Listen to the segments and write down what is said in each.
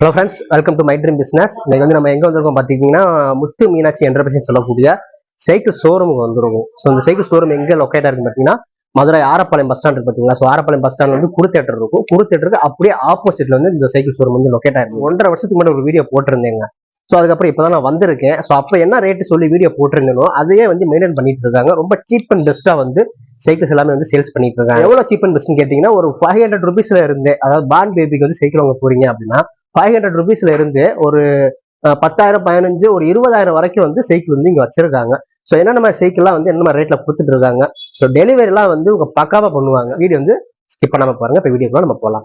Hello friends welcome to my dream business இன்னைக்கு வந்து நம்ம எங்க வந்திருக்கோம் பார்த்தீங்கன்னா முத்து மீனாட்சி என்டர்பிரைஸ் சொல்லக்கூடிய சைக்கிள் ஷோரூமுக்கு வந்துருக்கும். ஸோ இந்த சைக்கிள் ஷோரூம் எங்க லொக்கேட்டா இருக்கு பார்த்தீங்கன்னா மதுரை ஆரப்பாளையம் பஸ் ஸ்டாண்ட் இருக்கு பார்த்தீங்களா ஸோ ஆரப்பாளையம் பஸ் ஸ்டாண்ட் வந்து குரு தேட்டர் இருக்கும். குரு தேட்டருக்கு அப்படியே ஆப்போசிட்ல வந்து இந்த சைக்கிள் ஷோரூம் வந்து லொக்கேட் இருக்கும் ஒன்றரை வருஷத்துக்கு முன்னாடி ஒரு வீடியோ போட்டிருந்தேங்க. ஸோ அதுக்கப்புறம் இப்போ தான் நான் வந்திருக்கேன். ஸோ அப்போ என்ன ரேட்டு சொல்லி வீடியோ போட்டிருந்தேனோ அதையே வந்து மெயின்டைன் பண்ணிட்டு இருக்காங்க. ரொம்ப சீப் அண்ட் பெஸ்ட்டாக வந்து சைக்கிள்ஸ் எல்லாமே வந்து சேல்ஸ் பண்ணிட்டு இருக்காங்க. எவ்வளோ சீப் அண்ட் பெஸ்ட்னு கேட்டிங்கன்னா ஒரு ஃபைவ் ஹண்ட்ரட் ருபீஸில் இருந்து அதாவது பான் பேபிக்கு வந்து சைக்கிள் வாங்க போறீங்க அப்படின்னா ஃபைவ் ஹண்ட்ரட் ருபீஸ்ல இருந்து ஒரு பத்தாயிரம் பதினஞ்சு ஒரு இருபதாயிரம் வரைக்கும் வந்து சைக்கிள் வந்து இங்க வச்சிருக்காங்க. ஸோ என்னென்ன மாதிரி சைக்கிள்லாம் வந்து என்ன மாதிரி ரேட்ல கொடுத்துட்டு இருக்காங்க? ஸோ டெலிவரிலாம் வந்து உங்க பக்காவா பண்ணுவாங்க. வீடியோ வந்து ஸ்கிப் பண்ணாம பாருங்க. இப்போ வீடியோக்குள்ள நம்ம போகலாம்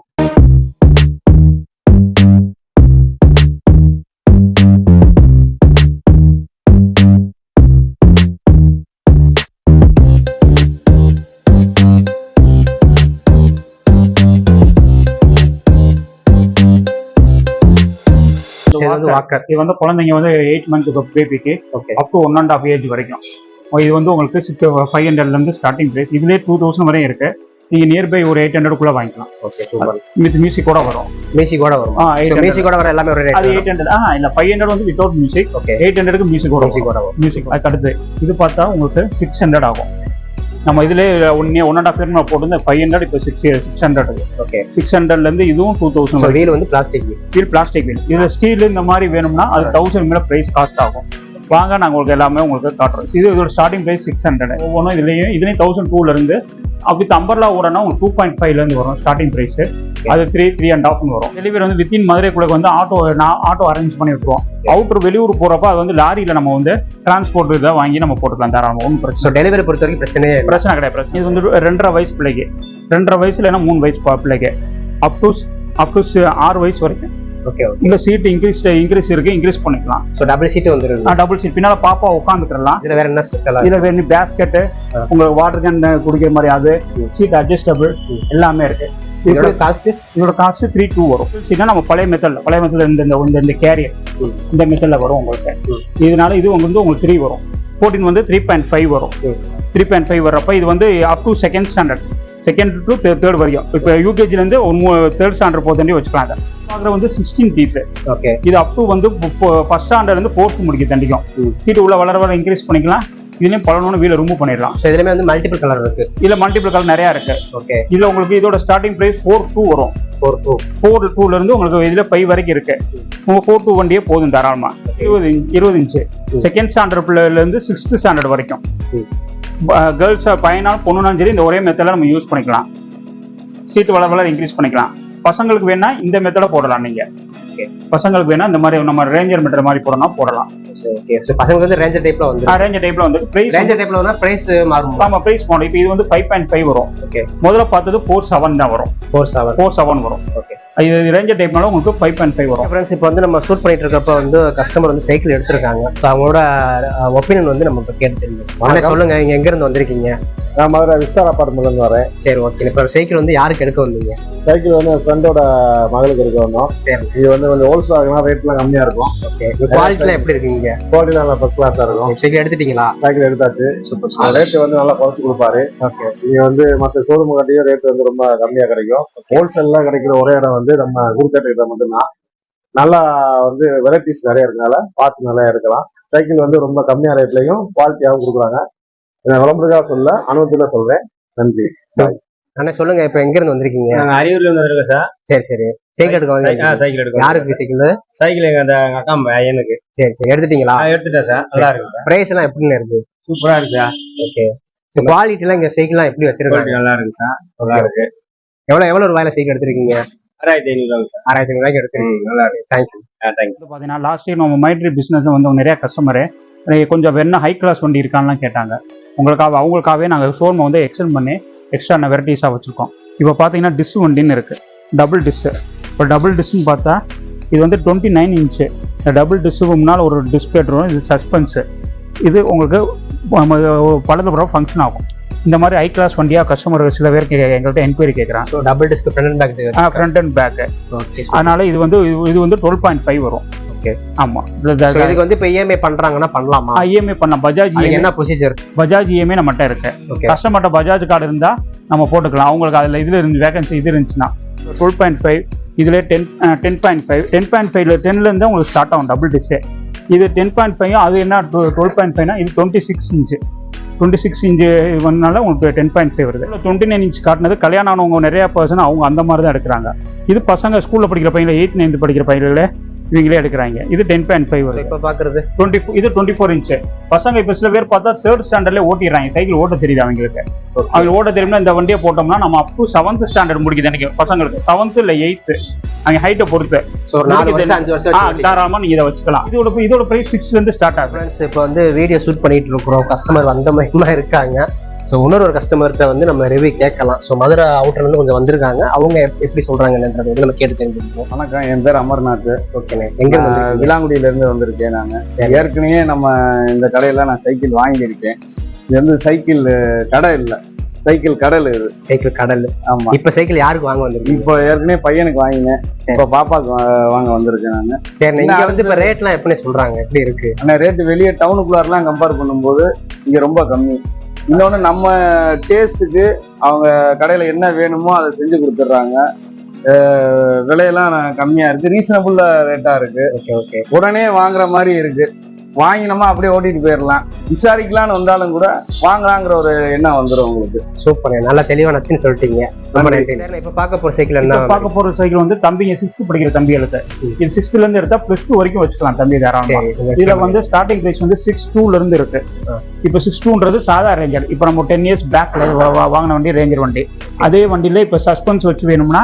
இது வந்து வாக்கர் இது வந்து குழந்தைங்க வந்து எயிட் மந்த்ஸ் பேபிக்கு up to one and half age வரைக்கும். இது வந்து உங்களுக்கு சிக்ஸ் ஃபைவ் ஹண்ட்ரட்லேருந்து ஸ்டார்டிங் ப்ரைஸ் இதுலேயே டூ தௌசண்ட் வரையும் இருக்கு. நீங்கள் நியர்பை ஒரு எயிட் ஹண்ட்ரட்குள்ளே வாங்கிக்கலாம். ஓகே சூப்பர் வித் மியூசிக் கூட வரும். மியூசிக் கூட வரும். ஆ எயிட் மியூசிக் கூட வர எல்லாமே ஒரு அது எயிட் ஹண்ட்ரட் ஆ இல்லை ஃபைவ் ஹண்ட்ரட் வந்து வித்தவுட் மியூசிக் ஓகே எயிட் ஹண்ட்ரடுக்கு மியூசிக் கூட மியூசிக் கூட வரும். மியூசிக் அதுக்கு அடுத்து. இது பார்த்தா உங்களுக்கு சிக்ஸ் ஹண்ட்ரட் ஆகும். நம்ம இதுல ஒன்னே ஒன் அண்ட் ஆஃப் இயர் போட்டு ஃபைவ் ஹண்ட்ரட் இப்போ six six hundred okay six ஹண்ட்ரட்லேருந்து இதுவும் டூ தௌசண்ட் வீல் வந்து பிளாஸ்டிக் ஸ்டீல் பிளாஸ்டிக் வீல் இது ஸ்டீல் இந்த மாதிரி வேணும்னா அது தௌசண்ட் மேல பிரைஸ் காஸ்ட் ஆகும். வாங்க நாங்கள் உங்களுக்கு எல்லாமே உங்களுக்கு காட்டுறோம் இது இதோட ஸ்டார்டிங் பிரைஸ் சிக்ஸ் ஹண்ட்ரட் ஒவ்வொன்றும் இதுலேயும் இதுலேயும் தௌசண்ட் டூல இருந்து அப்படி அம்பர்லா ஓடனா உங்களுக்கு டூ பாயிண்ட் ஃபைவ்லேருந்து வரும் ஸ்டார்டிங் பிரைஸ் அது த்ரீ த்ரீ அண்ட் ஆஃப்னு வரும். டெலிவரி வந்து வித்தின் மதுரைக்குள்ள வந்து ஆட்டோ நான் ஆட்டோ அரேஞ்ச் பண்ணி விட்டுருவோம் அவுட்டர் வெளியூர் போகிறப்ப அது வந்து லாரியில் நம்ம வந்து டிரான்ஸ்போர்ட் இதை வாங்கி நம்ம போட்டுக்கலாம். தாராளமாக ஒன்றும் பிரச்சனை டெலிவரி பொறுத்த வரைக்கும் பிரச்சனையே இல்லை. பிரச்சனை கிடையாது. பிரச்சனை இது வந்து ரெண்டரை வயசு பிள்ளைக்கு. ரெண்டரை வயசு இல்லைன்னா மூணு வயசு பிள்ளைக்கு. அப் டு அப் டு ஆறு வயசு வரைக்கும். ஓகே இந்த சீட் இன்க்ரீஸ் இன்க்ரீஸ் இருக்கு இன்க்ரீஸ் பண்ணிக்கலாம். ஸோ டபுள் சீட் வந்துருது. டபுள் சீட் பின்னால பாப்பா உட்காந்துக்கலாம் இதுல வேற என்ன ஸ்பெஷலா இதுல வேணும் பேஸ்கெட் ஆ. உங்களுக்கு வாட்டர் கேன் குடிக்கிற மாதிரி அது. Seat adjustable. எல்லாமே இருக்கு. இதோட காஸ்ட் இதோட காஸ்ட் த்ரீ டூ வரும். சீட்னா நம்ம பழைய மெத்தட்ல பழைய மெத்தட்ல இந்த இந்த- இந்த கேரியர். இந்த மெத்தட்ல வரும் உங்களுக்கு. ம். இதனால இது வந்து உங்களுக்கு த்ரீ வரும். ஃபோர்டீன் வந்து த்ரீ பாயிண்ட் ஃபைவ் வரும். த்ரீ பாயிண்ட் ஃபைவ் வர்றப்ப இது வந்து up to second standard second to third வரையும். இப்போ யூகேஜிலேருந்து தேர்ட் ஸ்டாண்டர்ட் வச்சுக்கலாம் அதை பார்க்குற வந்து சிக்ஸ்டீன் டீத்து ஓகே இது அப் டு வந்து ஃபர்ஸ்ட் ஸ்டாண்டர்ட் இருந்து ஃபோர்த் முடிக்க தண்டிக்கும் ம். சீட்டு உள்ள வளர வளர இன்க்ரீஸ் பண்ணிக்கலாம். இதுலயும் பலனோட வீல ரிமூவ் பண்ணிடலாம். இதுலயுமே வந்து மல்டிபிள் கலர் இருக்கு. இதுல மல்டிபிள் கலர் நிறைய இருக்கு. ஓகே இதுல உங்களுக்கு இதோட ஸ்டார்டிங் பிரைஸ் ஃபோர் டூ வரும். ஃபோர் டூ ஃபோர் டூல இருந்து உங்களுக்கு இதுல பை வரைக்கும் இருக்கு. உங்க ஃபோர் டூ வண்டியே போதும் தாராளமா. இருபது இருபது இன்ச்சு. செகண்ட் ஸ்டாண்டர்ட் பிள்ளைல இருந்து சிக்ஸ்த் ஸ்டாண்டர்ட் வரைக்கும். கேர்ள்ஸ் பையனாலும் பொண்ணுனாலும் சரி இந்த ஒரே மெத்தட்ல நம்ம யூஸ் பண்ணிக்கலாம். சீட்டு வளர வளர இன்க்ரீஸ் பண்ணிக்கலாம் பசங்களுக்கு வேணா இந்த மெத்தட போடலாம் நீங்க. பசங்களுக்கு வேணா இந்த மாதிரி நம்ம ரேஞ்சர் மெத்தட் மாதிரி போடணும் போடலாம். ஓகே ஸோ பசங்களுக்கு வந்து ரேஞ்சர் டைப்ல வந்து ரேஞ்சர் டைப்ல வந்து பிரைஸ் ரேஞ்சர் டைப்ல வந்து பிரைஸ் மாறும்? ஆமா பிரைஸ் போனோம் இப்போ இது வந்து ஃபைவ் பாயிண்ட் ஃபைவ் வரும். ஓகே முதல்ல பார்த்தது ஃபோர் செவன் தான் வரும். ஃபோர் செவன் ஃபோர் செவன் வரும். ஓகே இது ரேஞ்சர் டைப்னால உங்களுக்கு ஃபைவ் பாயிண்ட் ஃபைவ் வரும். ஃப்ரெண்ட்ஸ் இப்போ வந்து நம்ம ஷூட் பண்ணிட்டு இருக்கப்ப வந்து கஸ்டமர் வந்து சைக்கிள் எடுத்திருக்காங்க. ஸோ அவங்களோட ஒப்பீனியன் வந்து நம்ம இப்போ கேட்டு உடனே சொல்லுங்க நீங்க எங்க இருந்து வந்திருக்கீங்க? நான் மதுரை விஸ்தார் அப்பார்ட்மெண்ட்லேருந்து வரேன். சரி ஓகே இப்போ சைக்கிள் வந்து யாருக்கு எடுக்க வந்தீங்க? சைக்கிள் வந்து ஃப்ரெண்டோட மகளுக்கு எடுக்க வந்தோம். சரி. இது வந்து கொஞ்சம் ஹோல்சேல் ஆகுனா ரேட்லாம் கம்மியாக இருக்கும். ஓகே குவாலிட்டிலாம் எப்படி இருக்கீங்க? குவாலிட்டி நல்லா ஃபர்ஸ்ட் கிளாஸாக இருக்கும். சைக்கிள் எடுத்துட்டீங்களா? சைக்கிள் எடுத்தாச்சு. சூப்பர் ரேட் வந்து நல்லா குறைச்சி கொடுப்பாரு. ஓகே நீங்க வந்து மற்ற ஷோரூம் காட்டியும் ரேட் வந்து ரொம்ப கம்மியாக கிடைக்கும். ஹோல்சேல்லாம் கிடைக்கிற ஒரே இடம் வந்து நம்ம குருக்கேட்ட மட்டும்தான். நல்லா வந்து வெரைட்டிஸ் நிறைய இருக்கனால பார்த்து நல்லா எடுக்கலாம். சைக்கிள் வந்து ரொம்ப கம்மியாக ரேட்லையும் குவாலிட்டியாகவும் கொடுக்குறாங்க. இதை விளம்பரத்துக்காக சொல்ல அனுபவத்தில் சொல்றேன். நன்றி. அண்ணா சொல்லுங்க இப்போ எங்க இருந்து வந்திருக்கீங்க? நாங்க அரியூர்ல இருந்து வந்திருக்கோம் சார். சரி சரி. சைக்கிள் எடுக்க சைக்கிள் எடுக்கணும் யாருக்கு சைக்கிள் சைக்கிள் எங்க அந்த அக்கா பையனுக்கு சரி சரி. எடுத்துட்டீங்களா? நான் எடுத்துட்டேன் சார். நல்லா இருக்கு சார். பிரைஸ் எல்லாம் எப்படின்னு இருக்கு? சூப்பரா இருக்கு சார். ஓகே குவாலிட்டி எல்லாம் இங்க சைக்கிள்லாம் எப்படி வச்சிருக்காங்க? குவாலிட்டி நல்லா இருக்கு சார். நல்லா இருக்கு. எவ்வளவு எவ்வளவு ரூபாயில சைக்கிள் எடுத்திருக்கீங்க? ஆறாயிரத்தி ஐநூறு சார். ஆறாயிரத்தி ரூபாய்க்கு எடுத்திருக்கீங்க ம், நல்லா இருக்கு. தேங்க்ஸ் தேங்க்ஸ் வந்து பார்த்தீங்கன்னா லாஸ்ட் இயர் நம்ம மைட்ரி பிஸ்னஸ் வந்து நிறைய கஸ்டமரு கொஞ்சம் வேணா ஹை கிளாஸ் வண்டி இருக்கான்லாம் கேட்டாங்க. உங்களுக்காக அவங்களுக்காகவே நாங்கள் ஷோரூமை வந்து எக்ஸ்டெண்ட் பண்ணி எக்ஸ்ட்ரா வெரைட்டிஸாக வச்சுருக்கோம். இப்போ பார்த்தீங்கன்னா டிஸ் வண்டின்னு இருக்குது டபுள் டிஸ்ஸு இப்போ டபுள் டிஸ்ன்னு பார்த்தா இது வந்து டுவெண்ட்டி நைன் இன்ச்சு இந்த டபுள் டிஸ்ஸுக்கு முன்னால் ஒரு டிஸ்பிளே வரும் இது சஸ்பென்ஸு இது உங்களுக்கு பலது பிறகு ஃபங்க்ஷன் ஆகும். இந்த மாதிரி ஹை கிளாஸ் வண்டியாக கஸ்டமர் சில பேர் எங்கள்கிட்ட என்கொயரி கேட்குறான் so double disc front and back front and back okay அதனால இது வந்து இது- வந்து டுவெல் பாயிண்ட் ஃபைவ் வரும். Okay. ஆமாம் இதுக்கு வந்து இப்போ இஎம்ஐ பண்றாங்கன்னா பண்ணலாமா? இஎம்ஐ பண்ணலாம். பஜாஜ் EMI என்ன ப்ரொசீஜர் பஜாஜ் இஎம்ஐ நம்மகிட்ட இருக்கு. ஓகே கஸ்டமர்கிட்ட பஜாஜ் கார்டு இருந்தா நம்ம போட்டுக்கலாம். அவங்களுக்கு அதுல இதுல இருந்து வேகன்சி இது இருந்துச்சுன்னா டுவெல் பாயிண்ட் ஃபைவ் இதில் ten ten point five ten point ஃபைவ்ல டென்லேருந்து உங்களுக்கு ஸ்டார்ட் ஆகும் டபுள் டிஸ்ஸே இது டென் பாயிண்ட் ஃபைவ் அது என்ன டுவெல் பாயிண்ட் ஃபைவ்னா இது twenty six inch twenty six inch வந்தனால உங்களுக்கு டென் பாயிண்ட் ஃபைவ் வருது. டுவெண்ட்டி நைன் இன்ச் காட்டினது கல்யாணம் ஆனவங்க நிறையா பர்சன் அவங்க அந்த மாதிரி தான் எடுக்கிறாங்க. இது பசங்க ஸ்கூலில் படிக்கிற பையன் எயித் நைன்த் படிக்கிற பையன்களே இவங்களே எடுக்கிறாங்க. இது டென் பாயிண்ட் ஃபைவ் வருது. இப்ப பாக்குறது? டுவெண்ட்டி இது டுவெண்ட்டி ஃபோர் இன்ச்சு பசங்க இப்போ சில பேர் பார்த்தா தேர்ட் ஸ்டாண்டர்ட்லேயே ஓட்டிடுறாங்க. சைக்கிள் ஓட்ட தெரியுது அவங்களுக்கு. அவங்க ஓட்ட தெரியும்னா இந்த வண்டியை போட்டோம்னா நம்ம அப் டு செவன்த் ஸ்டாண்டர்ட் முடிக்குது எனக்கு பசங்களுக்கு. செவன்த் இல்லை எயித்து அவங்க ஹைட்டை பொறுத்து. So, ஒரு நாலு வருஷம் அஞ்சு வருஷம் ஆ வச்சு தாராளமா நீங்க இதை வச்சுக்கலாம். இதோட இதோட பிரைஸ் சிக்ஸ்ல இருந்து ஸ்டார்ட் ஆகும் இப்போ வந்து வீடியோ ஷூட் பண்ணிட்டு இருக்கிறோம். கஸ்டமர் வந்த மாதிரிமா இருக்காங்க. ஸோ இன்னொரு ஒரு கஸ்டமர்கிட்ட வந்து நம்ம ரிவ்யூ கேட்கலாம். ஸோ மதுரை அவுட்டர்ல இருந்து கொஞ்சம் வந்திருக்காங்க. அவங்க எப்- எப்படி சொல்றாங்கன்றது வந்து நம்ம கேட்டு தெரிஞ்சுக்கணும். வணக்கம். என் பேர் அமர்நாத். ஓகேண்ணே எங்க நான் வந்து விலாங்குடியில இருந்து வந்திருக்கேன் நான். ஏற்கனவே நம்ம இந்த கடையில நான் சைக்கிள் வாங்கியிருக்கேன். இது வந்து சைக்கிள் கடை இல்லை. சைக்கிள் கடல் இது. சைக்கிள் கடல். ஆமா. இப்ப சைக்கிள் யாருக்கு வாங்க வந்திருக்கு இப்போ ஏற்கனவே பையனுக்கு வாங்கினேன். இப்போ பாப்பாக்கு வாங்க வந்திருக்கேன் நான். சரி இங்க வந்து இப்ப ரேட்லாம் எப்படி சொல்றாங்க? எப்படி இருக்கு? ஆனால் ரேட்டு வெளியே டவுனுக்குள்ளாரெலாம் கம்பேர் பண்ணும்போது இங்கே ரொம்ப கம்மி. இன்னொன்று நம்ம டேஸ்ட்டுக்கு அவங்க கடையில் என்ன வேணுமோ அதை செஞ்சு கொடுத்துட்றாங்க. விலையெல்லாம் கம்மியாக இருக்குது ரீசனபுள் ரேட்டாக இருக்குது ஓகே ஓகே உடனே வாங்குற மாதிரி இருக்கு. வாங்கினோமா அப்படியே ஓட்டிட்டு போயிடலாம் விசாரிக்கலாம்னு வந்தாலும் கூட வாங்கலாங்கிற ஒரு எண்ணம் வந்துடும் உங்களுக்கு. சூப்பர் நல்லா தெளிவா நச்சுன்னு சொல்லிட்டீங்க. இப்ப பார்க்க போற சைக்கிள் என்ன? பார்க்க போற சைக்கிள் வந்து தம்பிங்க சிக்ஸ்த் படிக்கிற தம்பி எழுத்து. இது சிக்ஸ்த்ல இருந்து எடுத்தா பிளஸ் டூ வரைக்கும் வச்சுக்கலாம் தம்பி தாராளமா. சரி, இந்த இதுல வந்து ஸ்டார்டிங் பிரைஸ் வந்து சிக்ஸ் டூல இருந்து இருக்கு. இப்போ சிக்ஸ் டூன்றது சாதா ரேஞ்சர் இப்போ நம்ம டென் இயர்ஸ் பேக்ல வாங்கின வண்டி ரேஞ்சர் வண்டி. அதே வண்டியில இப்போ சஸ்பென்ஸ் வச்சு வேணும்னா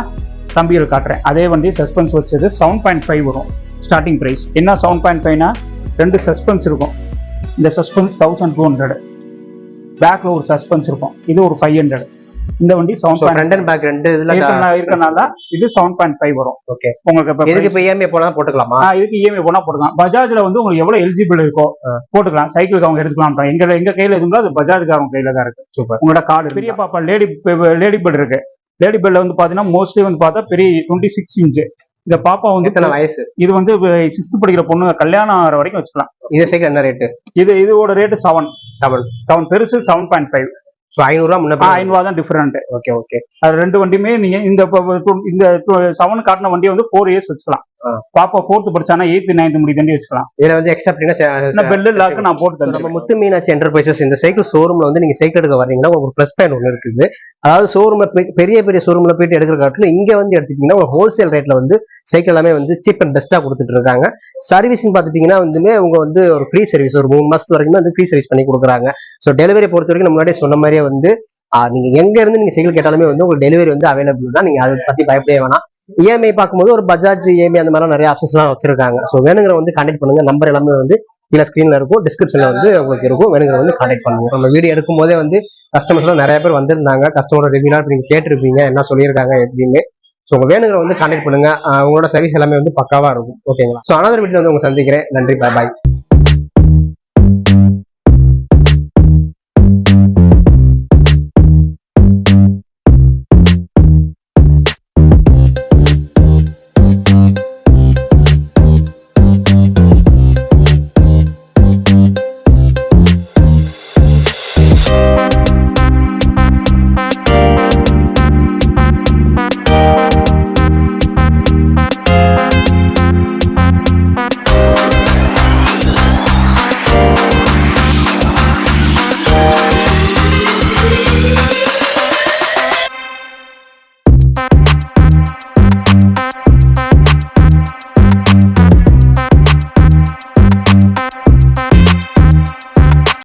தம்பிகள் காட்டுறேன். அதே வண்டி சஸ்பென்ஸ் வச்சது செவன் பாயிண்ட் ஃபைவ் வரும் ஸ்டார்டிங் பிரைஸ் என்ன செவன் பாயிண்ட் ஃபைவ்னா ரெண்டு சஸ்பென்ஸ் இருக்கும். இந்த சஸ்பென்ஸ் தௌசண்ட் டூ ஹண்ட்ரட் பேக்ல ஒரு சஸ்பென்ஸ் இருக்கும். இது ஒரு ஃபைவ் ஹண்ட்ரட் இந்த வண்டி செவன் பாயிண்ட் பேக் ரெண்டு இதுல இருக்கனால இது செவன் பாயிண்ட் ஃபைவ் வரும். ஓகே உங்களுக்கு இப்போ எதுக்கு இப்ப இஎம்ஐ போனா போட்டுக்கலாமா? இதுக்கு இஎம்ஐ போனா போட்டுக்கலாம். பஜாஜ்ல வந்து உங்களுக்கு எவ்வளவு எலிஜிபிள் இருக்கோ போட்டுக்கலாம். சைக்கிளுக்கு அவங்க எடுத்துக்கலாம் எங்க எங்க கையில இருந்தா அது பஜாஜ்காரங்க கையில தான் இருக்கு. சூப்பர் உங்களோட கார்டு பெரிய பாப்பா லேடி லேடி பெட் இருக்கு. லேடி பெட்ல வந்து பாத்தீங்கன்னா மோஸ்ட்லி வந்து பார்த்தா பெரிய டுவெண்ட்டி சிக்ஸ் இன்ச் இந்த பாப்பா வந்து வயசு? இது வந்து சிக்ஸ்த் படிக்கிற பொண்ணு கல்யாணம் ஆகிற வரைக்கும் வச்சுக்கலாம். இந்த சைக்கிள் என்ன ரேட்டு இது இதோட ரேட்டு செவன் செவன் செவன் பெருசு செவன் பாயிண்ட் ஃபைவ் ஸோ ஐநூறுரூவா முன்ன ஐநூறுவா தான் டிஃபரெண்ட் ஓகே ஓகே அது ரெண்டு வண்டியுமே நீங்க இந்த இந்த செவன் காட்டின வண்டியை வந்து ஃபோர் இயர்ஸ் வச்சுக்கலாம். பாப்பா ஃபோர்த் படிச்சானா எயித்து நைன்த் முடி தண்டி வச்சுக்கலாம். இதுல வந்து எக்ஸ்ட்ரா என்ன பெல்லு லாக்கு நான் போட்டு So, நம்ம முத்து மீனாட்சி என்டர்பிரைசஸ் இந்த சைக்கிள் ஷோரூம்ல வந்து நீங்க சைக்கிள் எடுக்க வர்றீங்கன்னா உங்களுக்கு ப்ளஸ் பாயிண்ட் ஒன்று இருக்குது. அதாவது ஷோரூம்ல பெரிய பெரிய ஷோரூம்ல போயிட்டு எடுக்கிற காட்டிலும் இங்க வந்து எடுத்துட்டீங்கன்னா உங்களுக்கு ஹோல்சேல் ரேட்ல வந்து சைக்கிள் எல்லாமே வந்து சீப் அண்ட் பெஸ்ட்டா கொடுத்துட்டு இருக்காங்க. சர்வீஸ்னு பார்த்துட்டீங்கன்னா வந்துமே அவங்க வந்து ஒரு ஃப்ரீ சர்வீஸ் ஒரு மூணு மாசத்து வரைக்கும் வந்து ஃப்ரீ சர்வீஸ் பண்ணி கொடுக்குறாங்க. ஸோ டெலிவரி பொறுத்த வரைக்கும் முன்னாடியே சொன்ன மாதிரியே வந்து நீங்க எங்க இருந்து நீங்க சைக்கிள் கேட்டாலுமே வந்து உங்களுக்கு டெலிவரி வந்து அவைலபிள் தான். நீங்க அதை பத்தி பயப்படவே வேணாம். இஎம்ஐ பார்க்கும்போது ஒரு பஜாஜ் இஎம்ஐ அந்த மாதிரிலாம் நிறைய ஆப்ஷன்ஸ்லாம் வச்சிருக்காங்க. ஸோ வேணுங்கிற வந்து கான்டெக்ட் பண்ணுங்க. நம்பர் எல்லாமே வந்து கீழே ஸ்க்ரீனில் இருக்கும். டிஸ்கிரிப்ஷன்ல வந்து உங்களுக்கு இருக்கும். வேணுங்கிற வந்து கான்டெக்ட் பண்ணுங்க. நம்ம வீடியோ எடுக்கும் போதே வந்து கஸ்டமர்ஸ்லாம் நிறைய பேர் வந்திருந்தாங்க. கஸ்டமரோட ரிவ்யூலாம் நீங்க கேட்டிருப்பீங்க. என்ன சொல்லியிருக்காங்க எப்படின்னு. ஸோ உங்க வேணுங்கிற வந்து கான்டெக்ட் பண்ணுங்க. உங்களோட சர்வீஸ் எல்லாமே வந்து பக்காவா இருக்கும். ஓகேங்களா ஸோ அனதர் வீட்டில் வந்து உங்க சந்திக்கிறேன். நன்றி. பாய்